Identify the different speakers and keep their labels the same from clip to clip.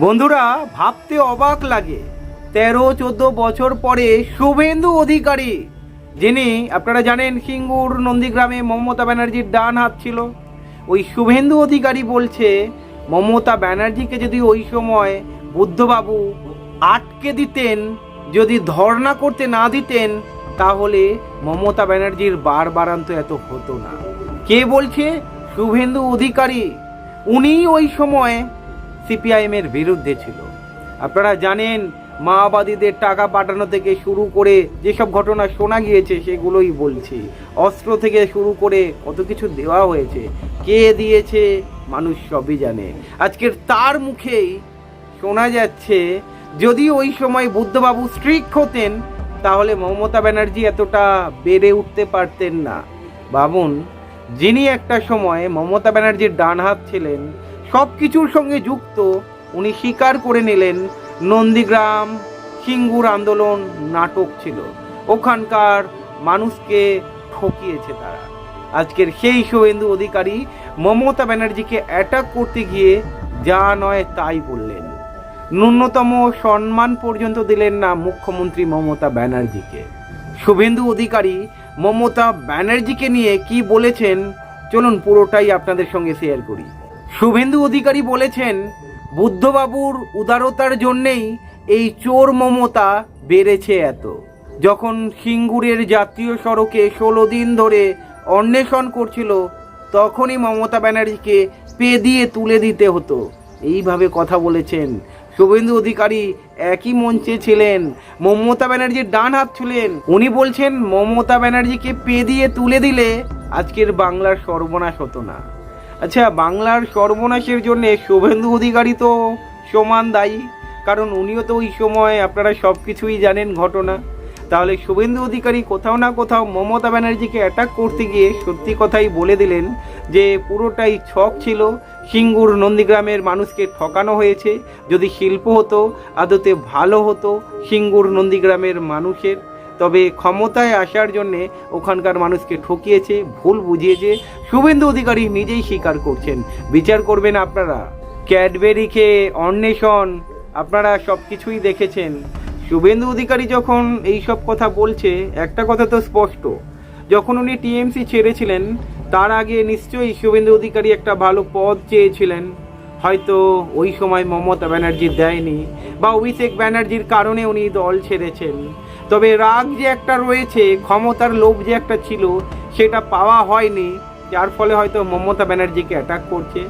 Speaker 1: বন্ধুরা, ভাবতে অবাক লাগে। তেরো, চোদ্দ বছর পরে শুভেন্দু অধিকারী, যিনি আপনারা জানেন সিঙ্গুর নন্দীগ্রামে মমতা ব্যানার্জির ডান হাত ছিল। ওই শুভেন্দু অধিকারী বলছে, মমতা ব্যানার্জিকে যদি ওই সময় বুদ্ধবাবু আটকে দিতেন, যদি ধর্ণা করতে না দিতেন, তাহলে মমতা ব্যানার্জির বার বারান্ত এত হতো না। কে বলছে? শুভেন্দু অধিকারী। উনি ওই সময় সিপিআইএম এর বিরুদ্ধে ছিল। আপনারা জানেন, মাওবাদীদের টাকা পাঠানো থেকে শুরু করে যেসব ঘটনা শোনা গিয়েছে, সেগুলোই বলছি। অস্ত্র থেকে শুরু করে কত কিছু দেওয়া হয়েছে, কে দিয়েছে, মানুষ সবই জানে। আজকের তার মুখেই শোনা যাচ্ছে, যদি ওই সময় বুদ্ধবাবু স্ট্রিক হতেন, তাহলে মমতা ব্যানার্জি এতটা বেড়ে উঠতে পারতেন না। ভাবুন যিনি একটা সময় মমতা ব্যানার্জির ডান হাত ছিলেন সব কিছুর সঙ্গে যুক্ত, উনি স্বীকার করে নিলেন, নন্দীগ্রাম সিঙ্গুর আন্দোলন নাটক ছিল। ওখানকার মানুষকে ঠকিয়েছে তারা। আজকের সেই শুভেন্দু অধিকারী মমতা ব্যানার্জিকে অ্যাটাক করতে গিয়ে যা নয় তাই বললেন। ন্যূনতম সম্মান পর্যন্ত দিলেন না মুখ্যমন্ত্রী মমতা ব্যানার্জিকে। শুভেন্দু অধিকারী মমতা ব্যানার্জিকে নিয়ে কি বলেছেন, চলুন পুরোটাই আপনাদের সঙ্গে শেয়ার করি। শুভেন্দু অধিকারী বলেছেন, বুদ্ধবাবুর উদারতার জন্যেই এই চোর মমতা বেড়েছে এত। যখন সিঙ্গুরের জাতীয় সড়কে ষোলো দিন ধরে অন্বেষণ করছিল, তখনই মমতা ব্যানার্জিকে পে দিয়ে তুলে দিতে হতো। এইভাবে কথা বলেছেন শুভেন্দু অধিকারী। একই মঞ্চে ছিলেন, মমতা ব্যানার্জির ডান হাত ছিলেন। উনি বলছেন, মমতা ব্যানার্জিকে পে দিয়ে তুলে দিলে আজকের বাংলার সর্বনাশ হতো না। আচ্ছা বাংলার সর্বনাশের জন্য শুভেন্দু অধিকারী তো সমান দায়ী। কারণ উনিও তো ওই সময় আপনারা সব কিছুই জানেন ঘটনা। তাহলে শুভেন্দু অধিকারী কোথাও না কোথাও মমতা ব্যানার্জিকে অ্যাটাক করতে গিয়ে সত্যি কথাই বলে দিলেন যে, পুরোটাই ছক ছিল। সিঙ্গুর নন্দীগ্রামের মানুষকে ঠকানো হয়েছে। যদি শিল্প হতো, আদতে ভালো হতো সিঙ্গুর নন্দীগ্রামের মানুষের। তবে ক্ষমতায় আসার জন্যে ওখানকার মানুষকে ঠকিয়েছে, ভুল বুঝিয়েছে। শুভেন্দু অধিকারী নিজেই স্বীকার করছেন। বিচার করবেন আপনারা। ক্যাডবেরি খেয়ে অন্বেষণ, আপনারা সব কিছুই দেখেছেন। শুভেন্দু অধিকারী যখন এই সব কথা বলছে, একটা কথা তো স্পষ্ট। যখন উনি টিএমসি ছেড়েছিলেন, তার আগে নিশ্চয়ই শুভেন্দু অধিকারী একটা ভালো পদ চেয়েছিলেন। হয়তো ওই সময় মমতা ব্যানার্জি দেয়নি, বা অভিষেক ব্যানার্জির কারণে উনি দল ছেড়েছেন। তবে রাগ যে একটা রয়েছে, ক্ষমতার লোভ যে একটা ছিল, সেটা পাওয়া হয়নি, যার ফলে হয়তো মমতা ব্যানার্জিকে অ্যাটাক করছে।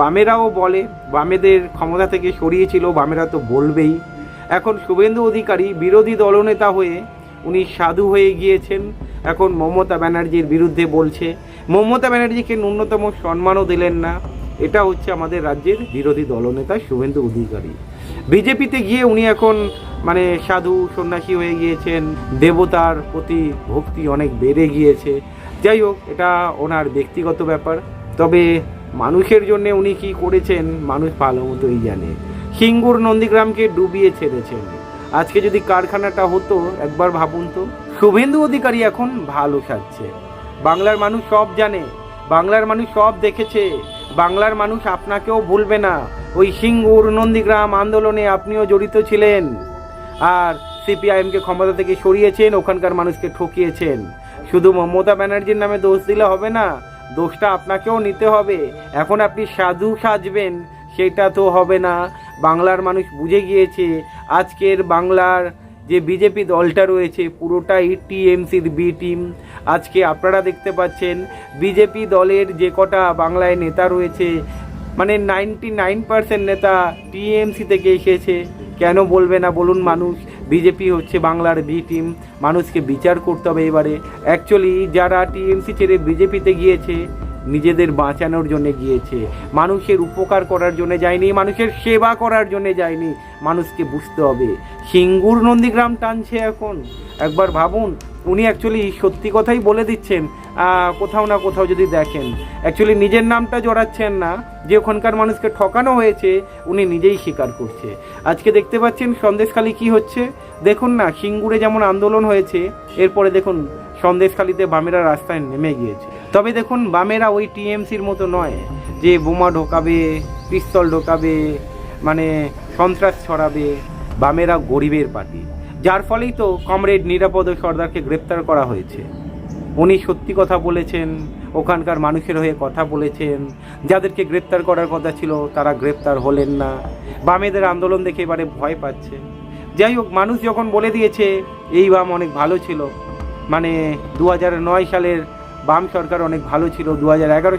Speaker 1: বামেরাও বলে, বামেদের ক্ষমতা থেকে সরিয়েছিল, বামেরা তো বলবেই। এখন শুভেন্দু অধিকারী, বিরোধী দলনেতা হয়ে উনি সাধু হয়ে গিয়েছেন। এখন মমতা ব্যানার্জির বিরুদ্ধে বলছে, মমতা ব্যানার্জিকে ন্যূনতম সম্মানও দিলেন না। এটা হচ্ছে আমাদের রাজ্যের বিরোধী দলনেতা শুভেন্দু অধিকারী। বিজেপিতে গিয়ে উনি এখন মানে সাধু সন্ন্যাসী হয়ে গিয়েছেন, দেবতার প্রতি ভক্তি অনেক বেড়ে গিয়েছে। যাই হোক, এটা ওনার ব্যক্তিগত ব্যাপার। তবে মানুষের জন্য উনি কি করেছেন, মানুষ ভালো মতোই জানে। সিঙ্গুর নন্দীগ্রামকে ডুবিয়ে ছেড়েছেন। আজকে যদি কারখানাটা হতো, একবার ভাবুন তো, শুভেন্দু অধিকারী এখন ভালো সাজছে। বাংলার মানুষ সব জানে, বাংলার মানুষ সব দেখেছে। বাংলার মানুষ আপনাকেও ভুলবে না। ওই সিঙ্গুর নন্দীগ্রাম আন্দোলনে আপনিও জড়িত ছিলেন। আর সিপিআইএমকে ক্ষমতা থেকে সরিয়েছেন, ওখানকার মানুষকে ঠকিয়েছেন। শুধু মমতা ব্যানার্জির নামে দোষ দিলে হবে না, দোষটা আপনাকেও নিতে হবে। এখন আপনি সাধু সাজবেন, সেটা তো হবে না। বাংলার মানুষ বুঝে গিয়েছে, আজকের বাংলার যে বিজেপি দলটা রয়েছে, পুরোটাই টিএমসির বি টিম। আজকে আপনারা দেখতে পাচ্ছেন, বিজেপি দলের যে কটা বাংলায় নেতা রয়েছে মানে নাইনটি নাইন পার্সেন্ট নেতা টিএমসি থেকে এসেছে। কেন বলবে না? বলুন মানুষ, বিজেপি হচ্ছে বাংলার বি টিম মানুষকে বিচার করতে হবে এবারে। অ্যাকচুয়ালি যারা টিএমসি ছেড়ে বিজেপিতে গিয়েছে, নিজেদের বাঁচানোর জন্য গিয়েছে। মানুষের উপকার করার জন্য যায়নি, মানুষের সেবা করার জন্য যায়নি। মানুষকে বুঝতে হবে। সিঙ্গুর নন্দীগ্রাম টানছে এখন। একবার ভাবুন উনি অ্যাকচুয়ালি সত্যি কথাই বলে দিচ্ছেন কোথাও না কোথাও যদি দেখেন। অ্যাকচুয়ালি নিজের নামটা জড়াচ্ছেন না, যে ওখানকার মানুষকে ঠকানো হয়েছে, উনি নিজেই স্বীকার করছে। আজকে দেখতে পাচ্ছেন সন্দেশখালি কি হচ্ছে? দেখুন না, সিঙ্গুরে যেমন আন্দোলন হয়েছে, এরপরে দেখুন সন্দেশখালিতে বামেরা রাস্তায় নেমে গিয়েছে। তবে দেখুন, বামেরা ওই টিএমসির মতো নয়, যে বোমা ঢোকাবে, পিস্তল ঢোকাবে মানে সন্ত্রাস ছড়াবে, বামেরা গরিবের পার্টি। যার ফলেই তো কমরেড নিরাপদ সর্দারকে গ্রেপ্তার করা হয়েছে। উনি সত্যি কথা বলেছেন, ওখানকার মানুষের হয়ে কথা বলেছেন। যাদেরকে গ্রেপ্তার করার কথা ছিল, তারা গ্রেপ্তার হলেন না। বামেদের আন্দোলন দেখে এবারে ভয় পাচ্ছে। যাই হোক, মানুষ যখন বলে দিয়েছে, এই বাম অনেক ভালো ছিল। মানে দু নয় সালের বাম সরকার অনেক ভালো ছিল দু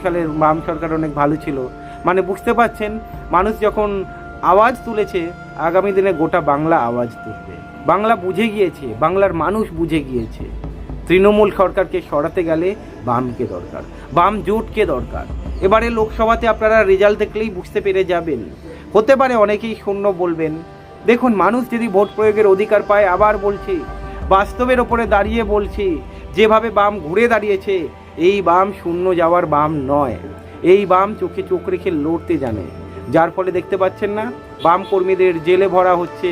Speaker 1: সালের বাম সরকার অনেক ভালো ছিল। মানে বুঝতে পারছেন, মানুষ যখন আওয়াজ তুলেছে আগামী দিনে গোটা বাংলা আওয়াজ তুলবে। বাংলা বুঝে গিয়েছে, বাংলার মানুষ বুঝে গিয়েছে। তৃণমূল সরকারকে সরাতে গেলে বামকে দরকার, বাম জোটকে দরকার। এবারে লোকসভাতে আপনারা রেজাল্ট দেখলেই বুঝতে পেরে যাবেন। হতে পারে অনেকেই শূন্য বলবেন। দেখুন, মানুষ যদি ভোট প্রয়োগের অধিকার পায়, আবার বলছি, বাস্তবের ওপরে দাঁড়িয়ে বলছি, যেভাবে বাম ঘুরে দাঁড়িয়েছে, এই বাম শূন্য যাওয়ার বাম নয়। এই বাম চোখে চোখ রেখে লড়তে জানে। যার ফলে দেখতে পাচ্ছেন না, বাম কর্মীদের জেলে ভরা হচ্ছে,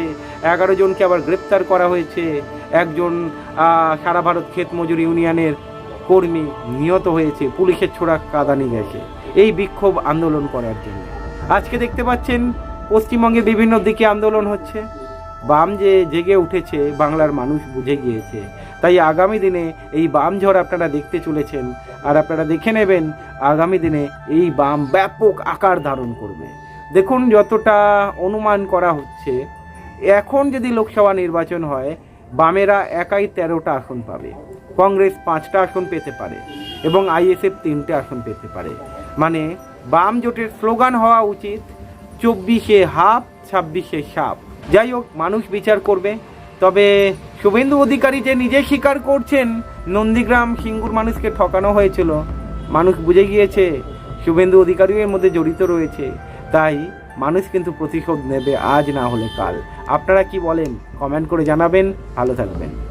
Speaker 1: এগারো জনকে আবার গ্রেপ্তার করা হয়েছে, একজন সারা ভারত ক্ষেত মজুর ইউনিয়নের কর্মী নিহত হয়েছে, পুলিশের ছোড়া কাদানি গেছে। এই বিক্ষোভ আন্দোলন করার জন্য। আজকে দেখতে পাচ্ছেন পশ্চিমবঙ্গে বিভিন্ন দিকে আন্দোলন হচ্ছে। বাম যে জেগে উঠেছে, বাংলার মানুষ বুঝে গিয়েছে। তাই আগামী দিনে এই বাম ঝড় আপনারা দেখতে চলেছেন, আর আপনারা দেখে নেবেন, আগামী দিনে এই বাম ব্যাপক আকার ধারণ করবে। দেখুন যতটা অনুমান করা হচ্ছে, এখন যদি লোকসভা নির্বাচন হয়, বামেরা একাই তেরোটা আসন পাবে, কংগ্রেস পাঁচটা আসন পেতে পারে, এবং আইএসএফ তিনটে আসন পেতে পারে। মানে বাম জোটের স্লোগান হওয়া উচিত, চব্বিশে হাফ, ছাব্বিশে সাপ যাই হোক, মানুষ বিচার করবে। তবে শুভেন্দু অধিকারী যে নিজে স্বীকার করছেন, নন্দীগ্রাম সিঙ্গুর মানুষকে ঠকানো হয়েছিল, মানুষ বুঝে গিয়েছে, শুভেন্দু অধিকারীও এর মধ্যে জড়িত রয়েছে। তাই মানুষ কিন্তু প্রতিশোধ নেবে আজ না হলে কাল। আপনারা কি বলেন? কমেন্ট করে জানাবেন। ভালো থাকবেন।